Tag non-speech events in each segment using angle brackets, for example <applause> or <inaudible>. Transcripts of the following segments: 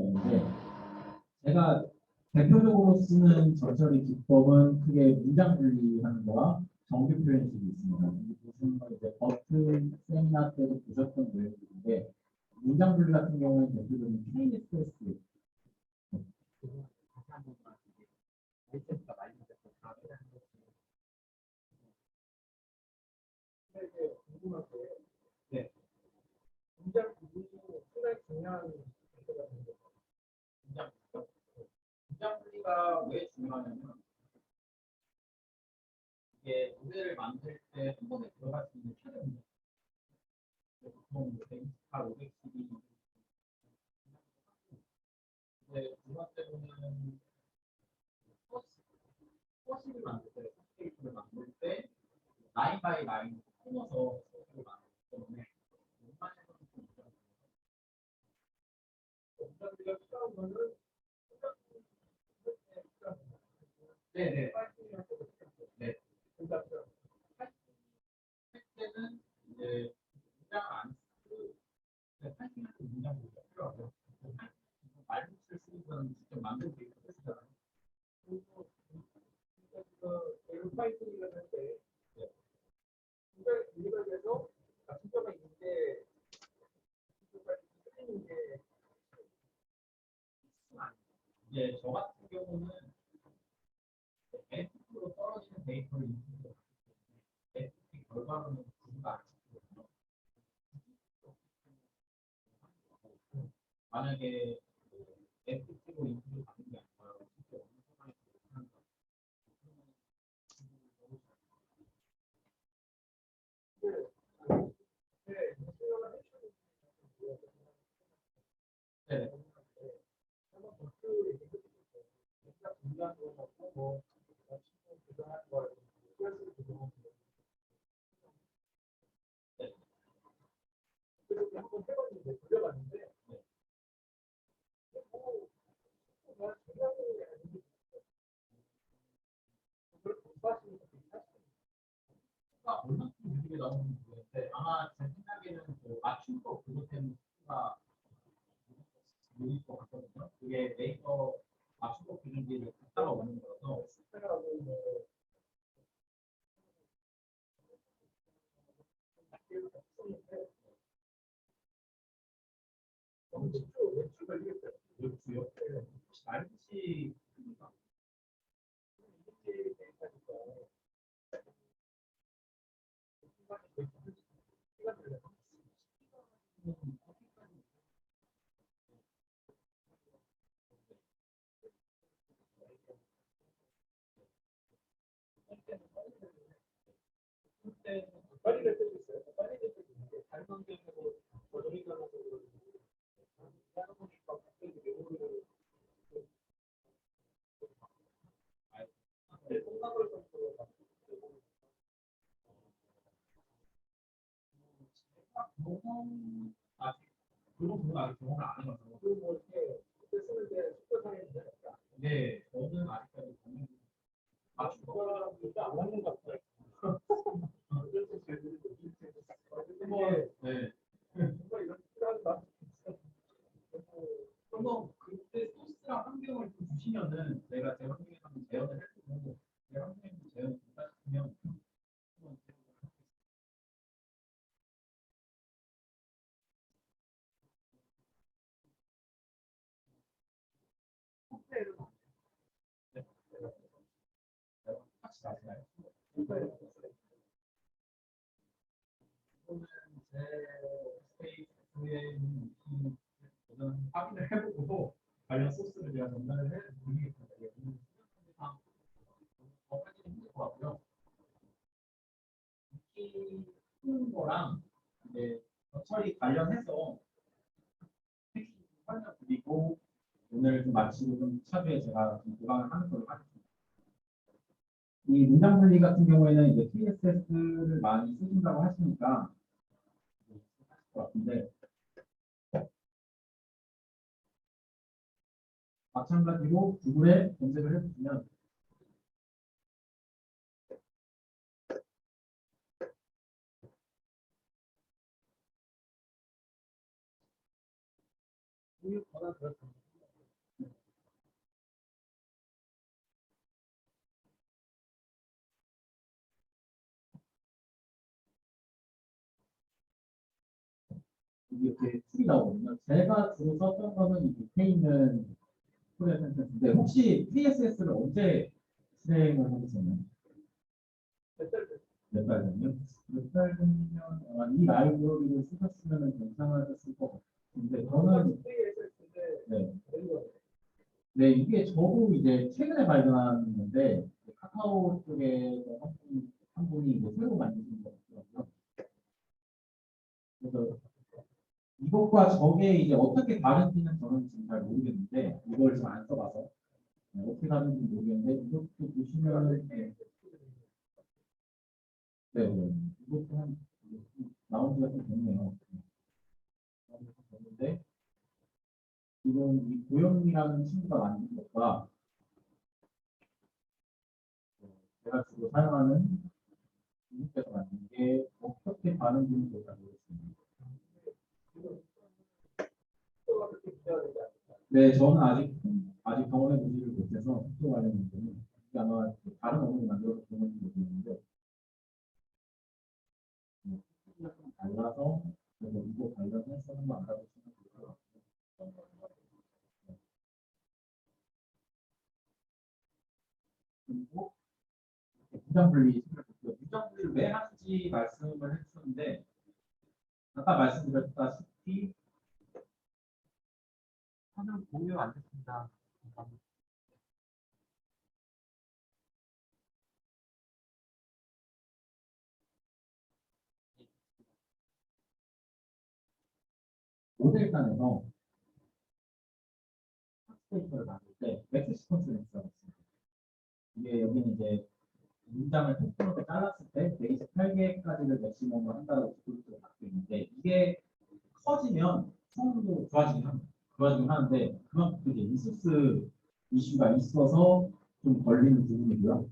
있는데 제가 대표적으로 쓰는 전처리 기법은 크게 문장 분리하는 거와 정규 표현식이 있습니다. 이 보시는 건 이제 버튼 세미나 때도 보셨던 내용인데 문장 분리 같은 경우는 대표적인 KSS 네. 문장 부분이 상당히 중요한 문제가 분리요? 분리가 왜 중요하냐면 이게 모델을 만들 때 한 번에 들어갈 수 있는 최대 문장 보통 128, 512 이제 두 번째로는 서식을 만들 때, 서식을 만들 때 라인 바이 라인 끊어서 서식을 만들기 때문에 웬만해서는 좀. 문장 분리가 필요한 거는 네네. 파이팅이라는 것도 필요하고, 네. 둘다 필요하고. 할 때는 이제 문장을 안 쓰고 파이팅할 때 문장 보기가 필요하고 말붙을 쓰는 건 직접 만들고 있고 쓰잖아요. 그리고 그러니까 그 파이팅이라는 할 때, 문장이 분리가 돼서 진짜가 있는데, 진짜가 틀리는 게 이제 저 같은 경우는 FP로 떨어지는 데이터를 인풋으로 결과로는 구조가 안 찍히거든요. 만약에 FP로 인풋을 받는 게 아니라 실제 어느 상황에서 하는 거 네. 한번 그 얘기 해 주세요. 진짜 중요한 거 같고, 뭐, 친구 교정하는 거, 클래스 교정하는 거. 네. 그래서 한번 해봤는데, 돌려봤는데, 네. 뭐, 아마 제 생각에는 그 맞춤법 그것 때문에 수가 느릴 것 같거든요. 그게 메이커 맞춤법 기준비를 갖다가 오는 거라서 스페라고 뭐, 썼는데, 너무 집중, 매출 걸리겠어요. 외주요. 네. 혹시 말붙이 크기가 이게 되니까, 시간이 거의 시간 걸려요. 빨리 될 때도 있어요. 빨리 될 때도 있는데, 다른 환경으로 조정이 가면서 그러는 아직 그런 부분 아직 경험을 안 해봐서 그리고 뭐 이렇게 그때 쓰는데 숙고상인데 네 저는 아직까지 경험 맞춤법 이거 안 맞는 것 같아요. 어쨌든 뭐, 네 정말 이런 필요한 가? 한번 그때 소스랑 환경을 좀 주시면은 내가 제 환경에 한번 재현을 해보고 제 환경에 좀 재현을 된다 싶으면 한번 해보도록 하겠습니다. 네. 같 이거는 제 스테이트에 있는 이 저는 확인을 해보고 관련 소스를 제가 전달을 해드리겠습니다. 예, 오늘 수강 더 확인이 힘들 것 같고요. 이 푸는 거랑 이제 처리 관련해서 핵심 설명 드리고 오늘 좀 마치고 좀 차주에 제가 좀 보강을 하는 걸로 하겠습니다. 이 문장 분리 같은 경우에는 이제 TSS를 많이 쓰신다고 하시니까 하실 것 같은데 마찬가지로 구글에 검색을 해보시면 우유보다 네. 이렇게 풀이 나오거든요. 제가 주로 썼던 거는 이 밑에 있는 프레젠테이션인데 혹시 TSS를 언제 실행을 하셨나요? 몇달 전요? 몇달 전이면 이 라이브러리를 쓰셨으면 괜찮았을 것 같아요. 은데 저는 네. 네 이게 저도 이제 최근에 발견한 건데 카카오 쪽에서 한, 분, 한 분이 이제 새로 만드신 것 같더라고요. 그래서 이것과 저게 이제 어떻게 다른지는 저는 지금 잘 모르겠는데 이걸 지금 안 써봐서 네, 어떻게 다른지 모르겠는데 이것도 보시면 네, 네, 네. 이것도 한 나온 지가 좀 됐네요. 네. 됐는데 지금 이 고영이라는 친구가 만든 것과 어, 제가 주로 사용하는 이분께서 만든 게 어떻게 다른지는 잘 모르겠습니다. 네, 저는 아직 아직 경험해 보지를 못해서 또 관련 문제는 아마 그 다른 업무를 만들어서 되겠는데 음, 좀 달라서 그래서 이거 관련해서 한번 알아 그리고 부장 분리 부장 분리를 왜 하는지 말씀을 해주셨는데 아까 말씀드렸다시피 화면 공유 안 됐습니다. 모델단에서 텍스트를 만들 때 맥스 시퀀스를 써봤습니다. 이게 여기는 이제 문장을 텍스트로 잘랐을 때 128개까지를 맥시멈으로 한다고 디폴트로 갖고 있는데 이게 커지면 성능도 좋아지긴 합니다. 좋아지긴 하는데 그만큼 이제 리소스 이슈가 있어서 좀 걸리는 부분이고요.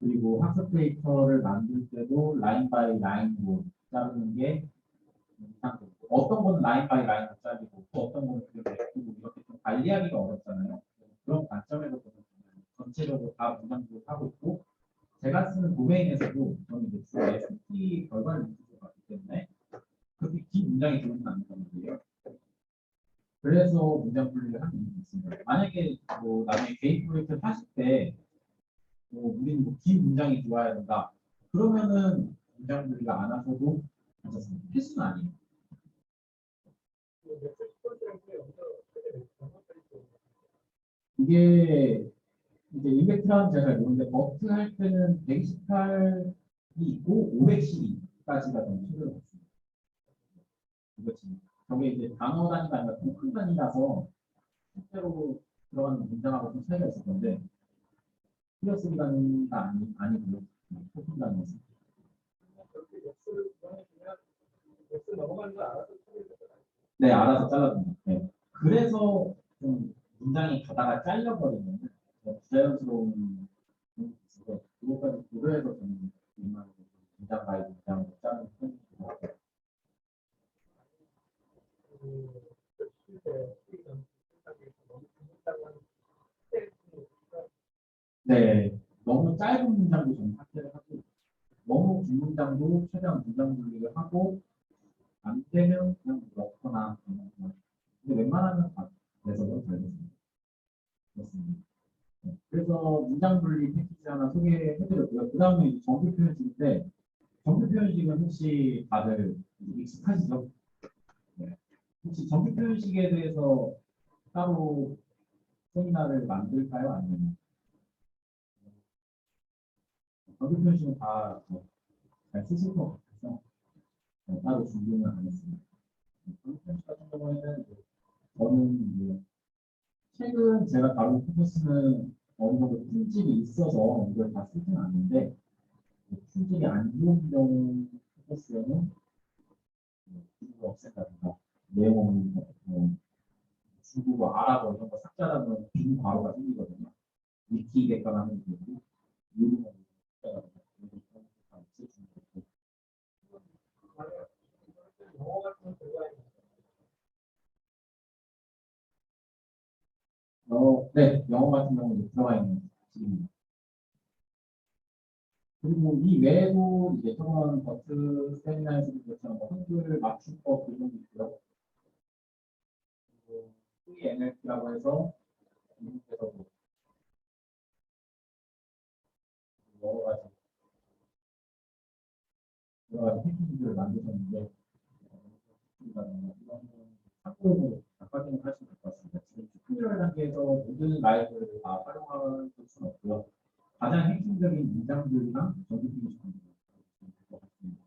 그리고 학습 데이터를 만들 때도 라인 바이 라인으로 자르는 게 어떤 거는 라인 바이 라인으로 잘리고 또 어떤 거는 그냥 이렇게 좀 관리하기가 어렵잖아요. 그런 관점에서 보면 전체적으로 다 문장도 하고 있고 제가 쓰는 도메인에서도 저는 이제 주로 ST 결과를 위주로 가기 때문에 그렇게 긴 문장이 안 된다는 거예요. 그래서 문장 분리를 하는 이유가 있습니다. 만약에 뭐 나중에 개인 프로젝트를 하실 때 뭐, 우리는 뭐 긴 문장이 들어와야 된다. 그러면은 문장 분리가 안 하셔도 괜찮습니다. 필수는 아니에요. 이게 이제 임팩트라는 제가 잘 모르는데 버트 할 때는 128이 있고 512까지가 좀 같습니다. 이거지. 저게 이제 단어 단위가 아니라 토큰 단위라서 실제로 들어가는 문장하고 좀 차이가 있을 건데 플러스 단위가 아니 아니고요. 토큰 단위에서. 네, 알아서 잘라줍니다. 네. 그래서 좀 문장이 가다가 잘려버리면 부자연스러운 부분이 있어서 그것까지 고려해서 저는 웬만하면 문장 바이 문장으로 짜는 스테이지가 네, 너무 짧은 문장도 저는 삭제를 하고 너무 긴 문장도 최대한 문장 분리를 하고 안 되면 그냥 넣거나. 근데 웬만하면 다 돼서 잘 됐습니다. 그렇습니다. 네, 그래서 문장 분리 패키지 하나 소개해드렸고요. 그 다음에 정규 표현식인데 정규 표현식은 혹시 다들 익숙하시죠? 네. 혹시 정규 표현식에 대해서 따로 세미나를 만들까요? 아니면 정규 표현식은 다잘 쓰실 것 같아서 네, 따로 준비는 안 했습니다. 네, 저는 이제 최근 제가 다룬 코र्스는 어느 정도 품질이 있어서 이걸 다 쓰진 않는데 그 품질이 안 좋은 경우 코र्스에는 중국어 없앤다든가 내용 뭐 중국어 아랍어 이런 거 삭제하면 빈 과로가 생기거든요. 위키 개편하는 경우 없애주는 거고 영어 같은 거 들어 어, 네, 영어 같은 경우는 들어가 있는 지금 그리고 이 외에도 이제 저번 버트 세미나에서도 그랬지만 뭐 한글 맞춤법 이런 게 있고요. 그리고 FNLP라고 해서 미국에서도 여러 가지 여러 가지 패키지들을 만드셨는데 이런 참고로 확인을 하시면 될 것 같습니다. 지금 튜토리얼 단계에서 모든 라이브를 다 활용할 수는 없고요. 가장 핵심적인 문장들이랑 정규적인 정보를 될것 같습니다.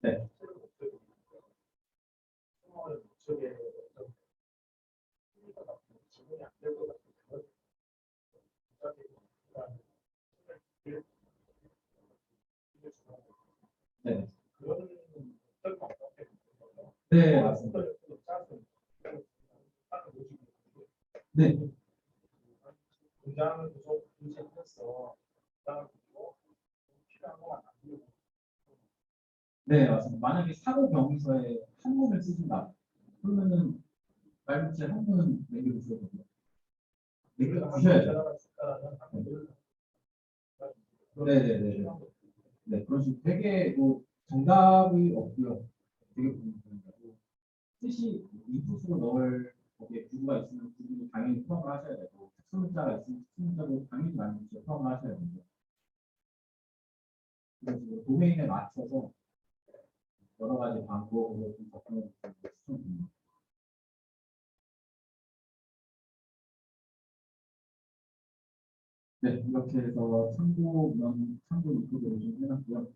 네. 지문이 안될것 같아요. 네. 그런 어떤 방법이 네, 맞습니다. 네, 문장을 계속 문장을 그리고 필요한 것만 남기고 네, 맞습니다. 만약에 사고 경위서에 한문을 쓰신다. 그러면은 말문제 한문은 매겨 주셔야 되고요. 매겨 주셔야죠. 네, 그런 식으로 되게 뭐 정답이 없고요. 되게 부분이고 뜻이 인풋으로 넣을 거기에 구구가 있으면 구구도 당연히 포함을 하셔야 되고 특수문자가 있으면 특수문자도 당연히 만들죠 포함을 하셔야 됩니다. 그래서 뭐 도메인에 맞춰서 여러 가지 방법으로 걸 추천드립니다. 네, 이렇게 해서 참고 면 참고 리포트를 좀 해놨고요.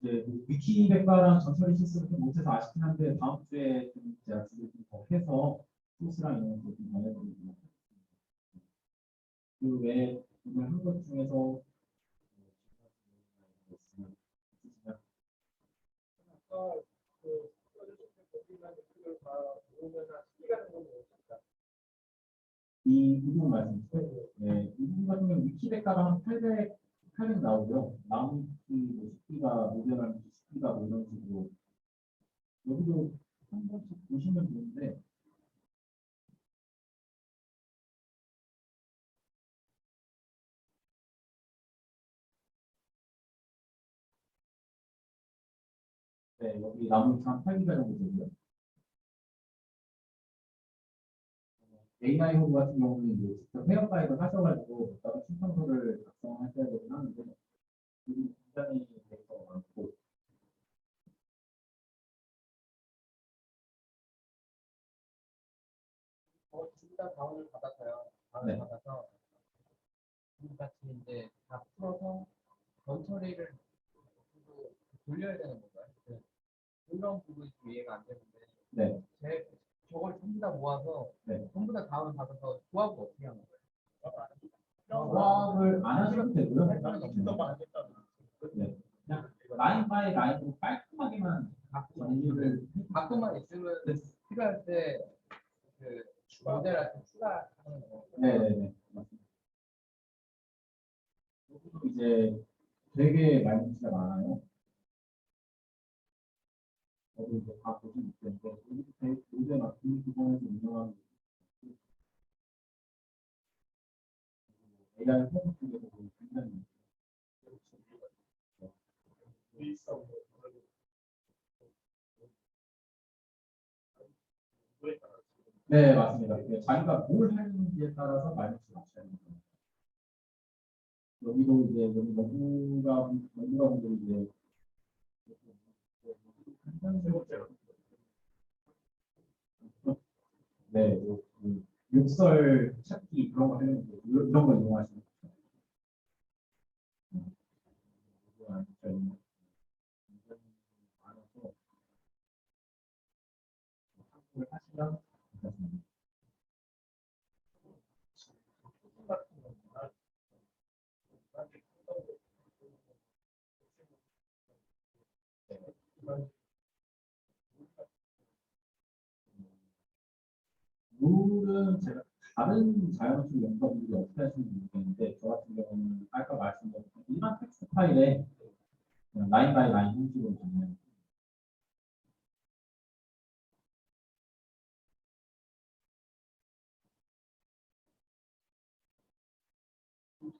이제 뭐 위키 백과랑 전처리 실수를 좀 못해서 아쉽긴 한데 다음 주에 좀 제가 좀더 해서 소스랑 이런 좀 전해드리도록 하겠습니다. 그 외에 오늘 한 것 중에서 아까 그 거기만 그걸 다 모으면 한 시간은 너무 없다. 이 부분 말씀이시죠? 네, 이 부분 같은 경우 위키 백과가 한 800, 800 나오고요. 나머지 뭐 10기가 모델하면 10기가 뭐 이런 식으로 여기도 한 번씩 보시면 되는데 네, 여기 나머지 한 8기가 정도 되고요. AI 호브 같은 경우는 이제 직접 회원 가입을 하셔가지고 따로 신청서를 작성하셔야 되긴 하는데 이게 굉장히 데이터가 많고 어, 둘다 다운을 받아서요. 다운을 네. 받아서 같이 이제 다 풀어서 전 처리를 또 돌려야 되는 건가요? 그 그런 부분이 좀 이해가 안 되는데 네, 제 저걸 전부 다 모아서 네. 전부 다 다운 받아서 조합을 어떻게 하는 거예요? 조합을 안 하셔도 되고요. 더 많겠다. 네, 그냥 라인 바이 라인으로 깔끔하게만 정리를 가끔만 있으면 필요할 때그 모델 같은 추가하는 거. 네네네 맞습니다. 여기도 이제 되게 말문지가 많아요. 여기 이제 다 있는데 여기 되게 모델 같은 기본에서 운영하는 AI 호흡 쪽에서 굉장히. 네 맞습니다. 네, 자기가 뭘 하는지에 따라서 말문지가 맞춰야 됩니다. 여기도 이제 여기 연구가 연구가 분들이 이제 네, 뭐, 그 욕설 찾기 그런 거 하는 거 이런 거. 음, 아니죠. 굉장히 많아서 참고를 하시면 괜찮습니다. 룰은 제가 다른 자연수 연구분들이 어떻게 하시는지 모르겠는데 저 같은 경우는 아까 말씀드린 일반 텍스트 파일에 라인 바이 라인 형식으로 정리해요.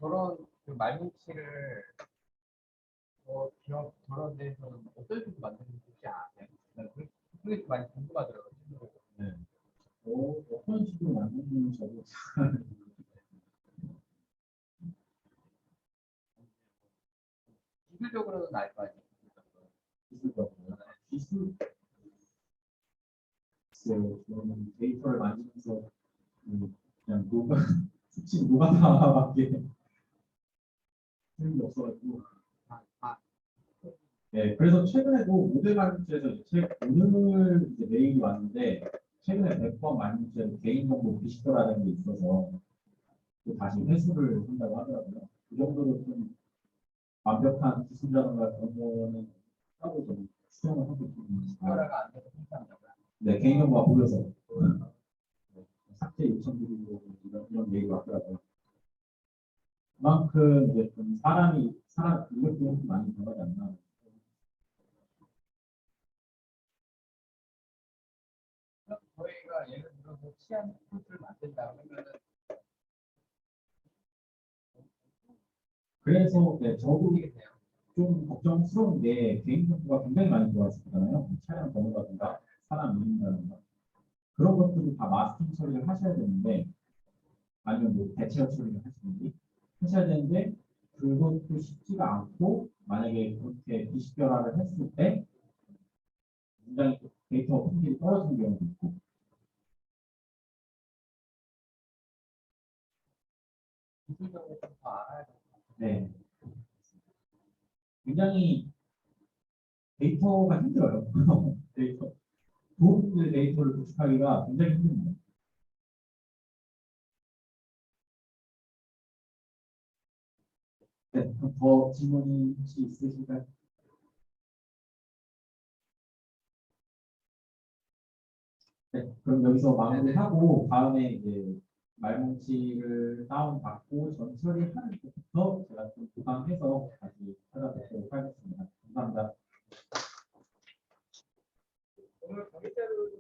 저런 그 말뭉치를 어, 기업 저런 데서는 어떻게 만드는지 아세요? 난 그게 많이 궁금하더라고요. 친구들. 어, 어떤 식으로 만드는지 저도 기술적으로는 알거 아니에요. 기술적으로 기술 저는 데이터를 만지면서 음, 그냥 노가 수치 노가다밖에 쓸게 없어가지고 아, 아, 네, 그래서 최근에도 모델 만문제에서 이제 오늘 이제 메일이 왔는데 최근에 100번 만문제 개인 정보 비식도라는 게 있어서 또 다시 회수를 한다고 하더라고요. 그 정도로 좀 완벽한 기술이라든가 그런 거는 하고 좀 수정을 하고 있습니다. 안 돼서. 네, 개인 정보가 보여서 네, 삭제 요청 드리고 이런, 이런 메일이 왔더라고요. 그만큼 이제 좀 사람이 사람 인력 비용이 많이 들어가지 않나. 저희가 예를 들어서 치안 코드를 만든다 그러면은 그래서 네, 저도 모르겠네요. 좀 걱정스러운 게 개인정보가 굉장히 많이 들어왔었잖아요. 차량 번호라든가 사람 이름이라든가 그런 것들을 다 마스킹 처리를 하셔야 되는데 아니면 뭐 대체어 처리를 하시는지 하셔야 되는데 그것도 쉽지가 않고 만약에 그렇게 비식별화를 했을 때 굉장히 데이터 품질이 떨어지는 경우도 있고 기술적으로 좀 더 알아야 돼요. 네. 굉장히 데이터가 힘들어요. <laughs> 데이터. 도움들 데이터를 구축하기가 굉장히 힘듭니다. 네, 그럼 더 질문이 혹시 있으실까요? 네, 그럼 여기서 마무리하고 다음에 이제 말뭉치를 다운받고 전 처리하는 것부터 제가 좀 보강해서 다시 찾아뵙도록 하겠습니다. 감사합니다. 오늘 강의자로